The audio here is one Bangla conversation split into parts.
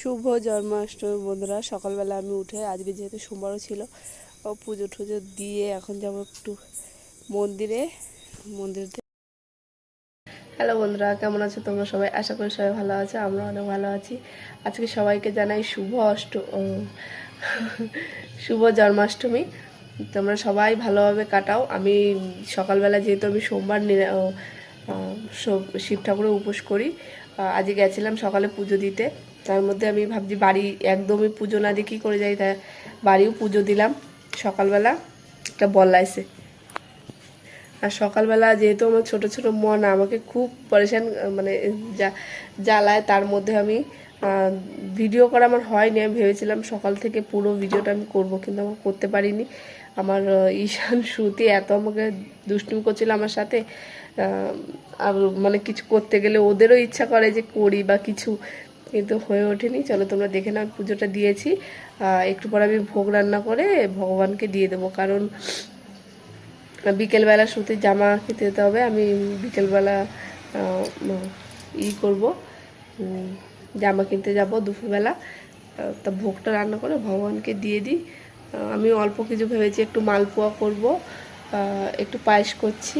শুভ জন্মাষ্টমী বন্ধুরা, সকালবেলা আমি উঠে, আজকে যেহেতু সোমবারও ছিল, ও পুজো টুজো দিয়ে এখন যাব একটু মন্দিরে মন্দিরে হ্যালো বন্ধুরা, কেমন আছো তোমরা সবাই? আশা করি সবাই ভালো আছো আমরা অনেক ভালো আছি। আজকে সবাইকে জানাই শুভ অষ্ট শুভ জন্মাষ্টমী। তোমরা সবাই ভালোভাবে কাটাও। আমি সকালবেলা যেহেতু আমি সোমবার শিব ঠাকুরের উপোস করি আজকে গেছিলাম সকালে পুজো দিতে। তার মধ্যে আমি ভাবছি বাড়ি একদমই পুজো না কী করে যাই, তা বাড়িও পুজো দিলাম। সকালবেলা একটা বল্লাইছে আর সকালবেলা যেহেতু আমার ছোট ছোট মন, আমাকে খুব পরেশান মানে যা, জ্বালায়, তার মধ্যে আমি ভিডিও করা আমার হয়নি। আমি ভেবেছিলাম সকাল থেকে পুরো ভিডিওটা আমি করব, কিন্তু আমার করতে পারিনি। আমার ঈশান শ্রুতি এত আমাকে দুষ্টুমি করছিল আমার সাথে আর মানে কিছু করতে গেলে ওদেরও ইচ্ছা করে যে করি বা কিছু কিন্তু হয়ে ওঠেনি। চলো তোমরা দেখে নাও, পুজোটা দিয়েছি। একটু পর আমি ভোগ রান্না করে ভগবানকে দিয়ে দেবো। কারণ বিকেলবেলা সুতির জামা খেতে যেতে হবে, আমি বিকেলবেলা ই করব জামা কিনতে যাব দুপুরবেলা। তা ভোগটা রান্না করে ভগবানকে দিয়ে দিই। আমি অল্প কিছু ভেবেছি একটু মালপোয়া করব একটু পায়েস করছি।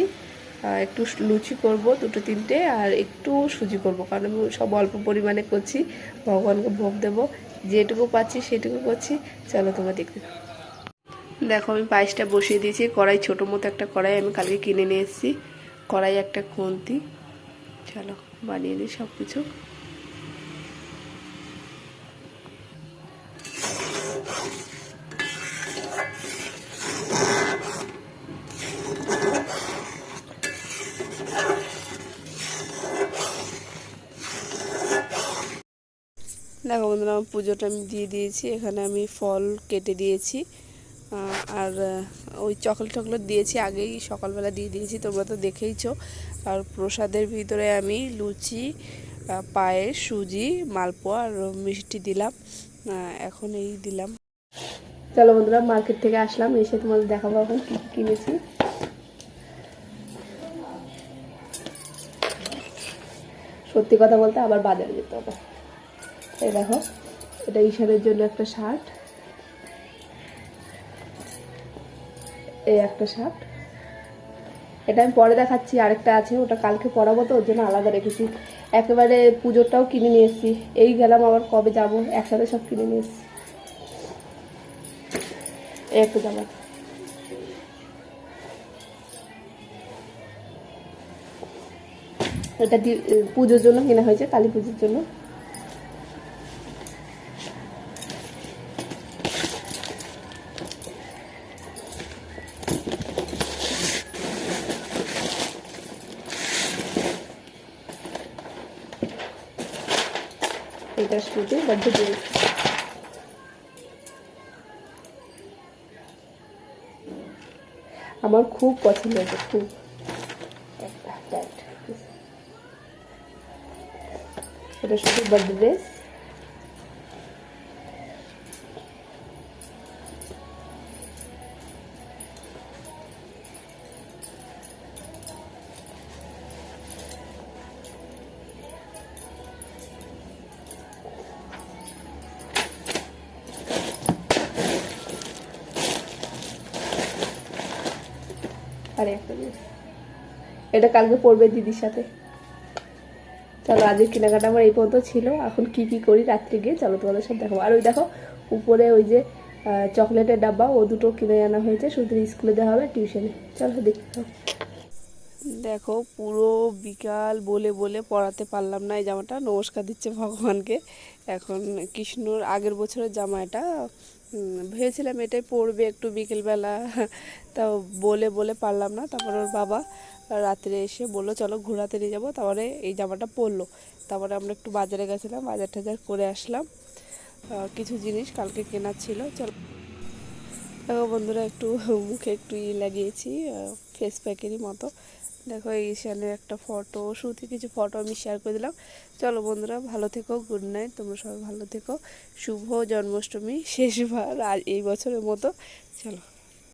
একটু লুচি করব, দুটো তিনটে, আর একটু সুজি করব, কারণ আমি সব অল্প পরিমাণে করছি, ভগবানকে ভোগ দেবো, যেটুকু পাচ্ছি সেটুকু করছি, চলো তোমরা দেখতে দেখো, আমি পায়েসটা বসিয়ে দিয়েছি, কড়াই ছোটো মতো একটা কড়াই আমি কালকে কিনে নিয়ে এসেছি, কড়াই একটা খুন্তি, চলো বানিয়ে নিই সব কিছু দেখো বন্ধুরা, আমার পুজোটা আমি দিয়ে দিয়েছি। এখানে আমি ফল কেটে দিয়েছি। আর ওই চকলেট টকলেট দিয়েছি আগেই, সকালবেলা দিয়ে দিয়েছি, তোমরা তো দেখেইছো। আর প্রসাদের ভিতরে আমি লুচি পায়েস, সুজি, মালপোয়া আর মিষ্টি দিলাম। এখন এই দিলাম। চলো বন্ধুরা, মার্কেট থেকে আসলাম, এসে তোমাদের দেখাবো এখন কী কিনেছি। সত্যি কথা বলতে আবার বাজারে যেতে হবে। এই দেখো, এটা ঈশানের জন্য একটা শার্ট এই একটা শার্ট এটা আমি পরে দেখাচ্ছি, আরেকটা আছে, ওটা কালকে পরাবো তো, ওর জন্য আলাদা রেখেছি। একেবারে পুজোরটাও কিনে নিয়ে এসেছি। এই গেলাম আবার কবে যাব, একসাথে সব কিনে নিয়ে এসেছি। এই একটা জামা। এটা পুজোর জন্য কেনা হয়েছে, কালী পুজোর জন্য। এটা শুধু বদ্ধ দিয়ে আমার খুব পছন্দ হয়েছে খুব। এটা শুধু বার্থডে ড্রেস আর একটা এটা কালকে পড়বে দিদির সাথে। চলো, আজকে কেনাকাটা আমার এই পর্যন্ত ছিল। এখন কি কি করি, রাত্রে গিয়ে চলো তোমাদের সব দেখো আর ওই দেখো, উপরে ওই যে চকলেটের ডাব্বা, ও দুটো কিনে আনা হয়েছে। শুধু স্কুলে দেওয়া হবে টিউশনে। চলো, দেখতে দেখো, পুরো বিকাল বলে বলে পড়াতে পারলাম না এই জামাটা। নমস্কার দিচ্ছে ভগবানকে। এখন কৃষ্ণর আগের বছরের জামা এটা। ভেবেছিলাম এটাই পড়বে একটু বিকেলবেলা। তাও বলে বলে পারলাম না। তারপর ওর বাবা রাত্রে এসে বলল, চলো ঘোরাতে নিয়ে যাব। তারপরে এই জামাটা পরলো। তারপরে আমরা একটু বাজারে গেছিলাম, বাজার টাজার করে আসলাম। কিছু জিনিস কালকে কেনার ছিল। চলো। বন্ধুরা, একটু মুখে একটু ই লাগিয়েছি ফেস প্যাকেরই মতো। দেখো এই ঈশানের একটা ফটো শুধু কিছু ফটো আমি শেয়ার করে দিলাম। চলো বন্ধুরা, ভালো থেকো গুড নাইট তোমরা সবাই ভালো থেকো। শুভ জন্মাষ্টমী, শেষবার, আর এই বছরের মতো। চলো।